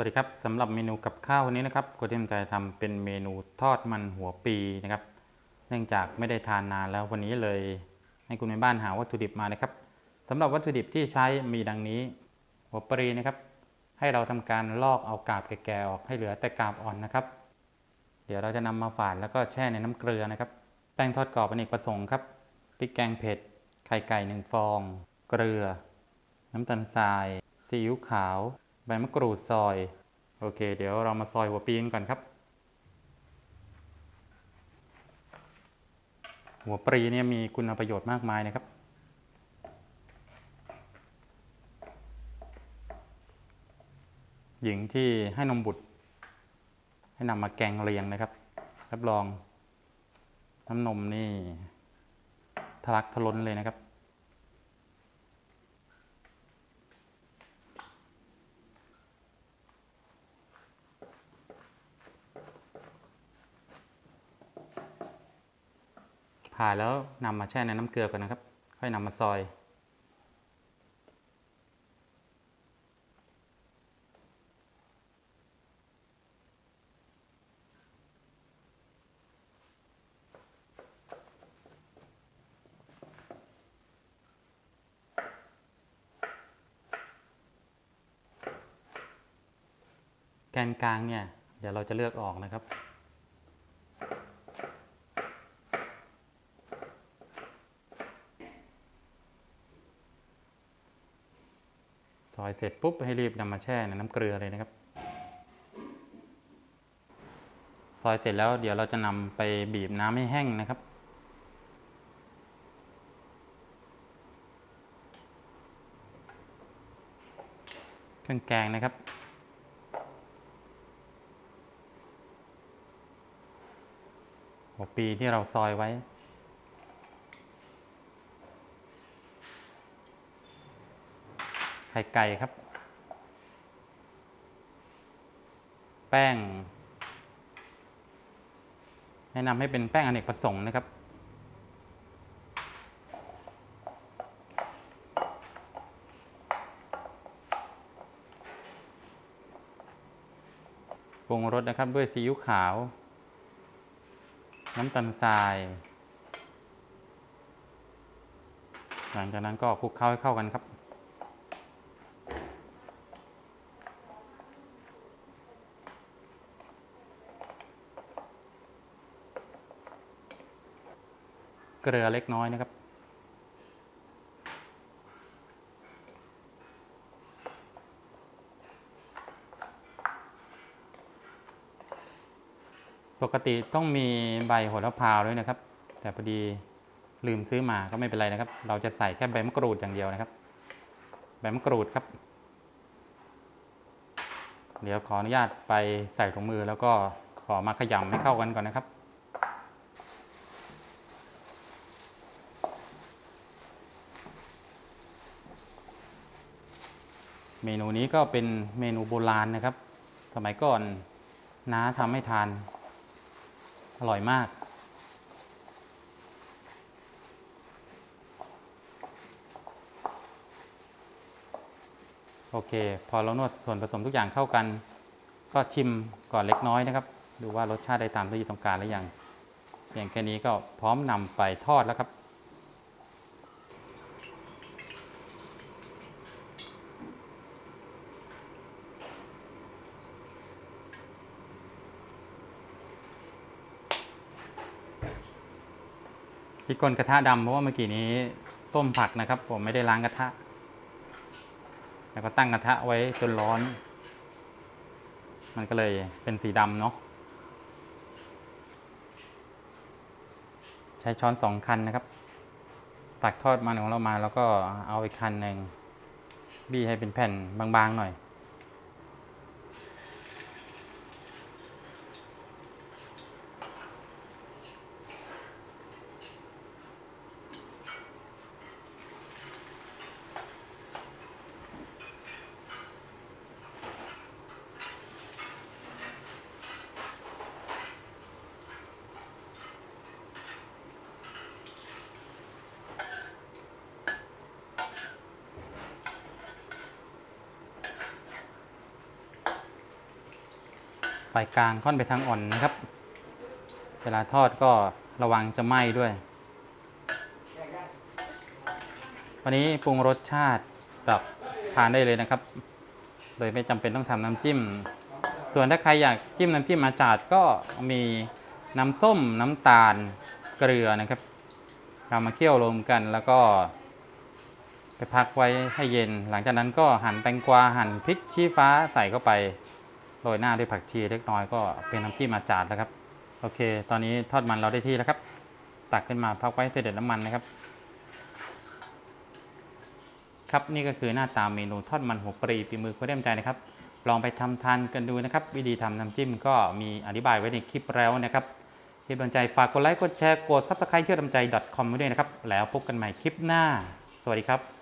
วัสดีครับสำหรับเมนูกับข้าววันนี้นะครับโกเทียมจะทำเป็นเมนูทอดมันหัวปีนะครับ เนื่องจากไม่ได้ทานนานแล้ววันนี้เลยให้คุณในบ้านหาวัตถุดิบมานะครับสำหรับวัตถุดิบที่ใช้มีดังนี้ หัวปรีนะครับ ให้เราทำการลอกเอากาบแก่ๆออกให้เหลือแต่กาบอ่อนนะครับ เดี๋ยวเราจะนำมาฝานแล้วก็แช่ในน้ำเกลือนะครับ แป้งทอดกรอบอเนกประสงค์ครับพริกแกงเผ็ดไข่ไก่หนึ่งฟอง เกลือ น้ำตาลทรายซีอิ๊วขาว ใบมะกรูดซอย โอเค เดี๋ยวเรามาซอยหัวปีนก่อนครับ หัวปรีเนี่ยมีคุณประโยชน์มากมายนะครับ หญิงที่ให้นมบุตร ให้นำมาแกงเลียงนะครับ รับรองน้ำนมนี่ทะลักทะล้นเลยนะครับ ผ่าแล้วนำมาแช่ในน้ำเกลือก่อนนะครับ ค่อยนำมาซอย แกนกลางเนี่ย เดี๋ยวเราจะเลือกออกนะครับ อยเสร็จปุ๊บให้รีบนำมาแช่ในน้ำเกลือเลยนะครับ ซอยเสร็จแล้วเดี๋ยวเราจะนำไปบีบน้ำให้แห้งนะครับ เครื่องแกงนะครับหัวปีที่เราซอยไว้ ข่ไก่ครับ แป้ง แนะนำให้เป็นแป้งอเนกประสงค์นะครับ ปรุงรสนะครับด้วยซีอิ๊วขาว น้ำตาลทราย หลังจากนั้นก็คลุกเคล้าให้เข้ากันครับ เกลือเล็กน้อยนะครับ ปกติต้องมีใบโหระพาด้วยนะครับ แต่พอดีลืมซื้อมาก็ไม่เป็นไรนะครับ เราจะใส่แค่ใบมะกรูดอย่างเดียวนะครับ ใบมะกรูดครับ เดี๋ยวขออนุญาตไปใส่ถุงมือแล้วก็ขอมาขยำให้เข้ากันก่อนนะครับ เมนูนี้ก็เป็นเมนูโบราณนะครับ สมัยก่อนน้าทำให้ทาน อร่อยมาก โอเค พอเรานวดส่วนผสมทุกอย่างเข้ากัน ก็ชิมก่อนเล็กน้อยนะครับ ดูว่ารสชาติได้ตามที่ต้องการหรือยังเพียงแค่นี้ก็พร้อมนำไปทอดแล้วครับ ที่ก้นกระทะดำเพราะว่าเมื่อกี้นี้ต้มผักนะครับ ผมไม่ได้ล้างกระทะ แล้วก็ตั้งกระทะไว้จนร้อน มันก็เลยเป็นสีดำเนาะใช้ช้อนสองคันนะครับ ตักทอดมันของเรามาแล้วก็เอาอีกคันหนึ่งบี้ให้เป็นแผ่นบางๆหน่อย ปลายกลางค่อนไปทางอ่อนนะครับ เวลาทอดก็ระวังจะไหม้ด้วย วันนี้ปรุงรสชาติแบบทานได้เลยนะครับ โดยไม่จำเป็นต้องทำน้ำจิ้ม ส่วนถ้าใครอยากจิ้มน้ำจิ้มมาจาดก็มีน้ำส้มน้ำตาลเกลือนะครับเอามาเคี่ยวรวมกันแล้วก็ ไปพักไว้ให้เย็น หลังจากนั้นก็หั่นแตงกวาหั่นพริกชี้ฟ้าใส่เข้าไป โรยหน้าด้วยผักชีเล็กน้อยก็เป็นน้ำจิ้มอาจารย์แล้วครับ โอเค ตอนนี้ทอดมันเราได้ที่แล้วครับ ตักขึ้นมาพักไว้เสด็จน้ำมันนะครับ ครับนี่ก็คือหน้าตาเมนูทอดมันหัวปรีฝีมือคุณเริ่มใจนะครับ ลองไปทำทานกันดูนะครับ วิธีทำน้ำจิ้มก็มีอธิบายไว้ในคลิปแล้วนะครับคลิปดนใจฝากกดไลค์กดแชร์กดซับสไครต์เชื่อดำใจ .com ไว้ด้วยนะครับ แล้วพบกันใหม่คลิปหน้า สวัสดีครับ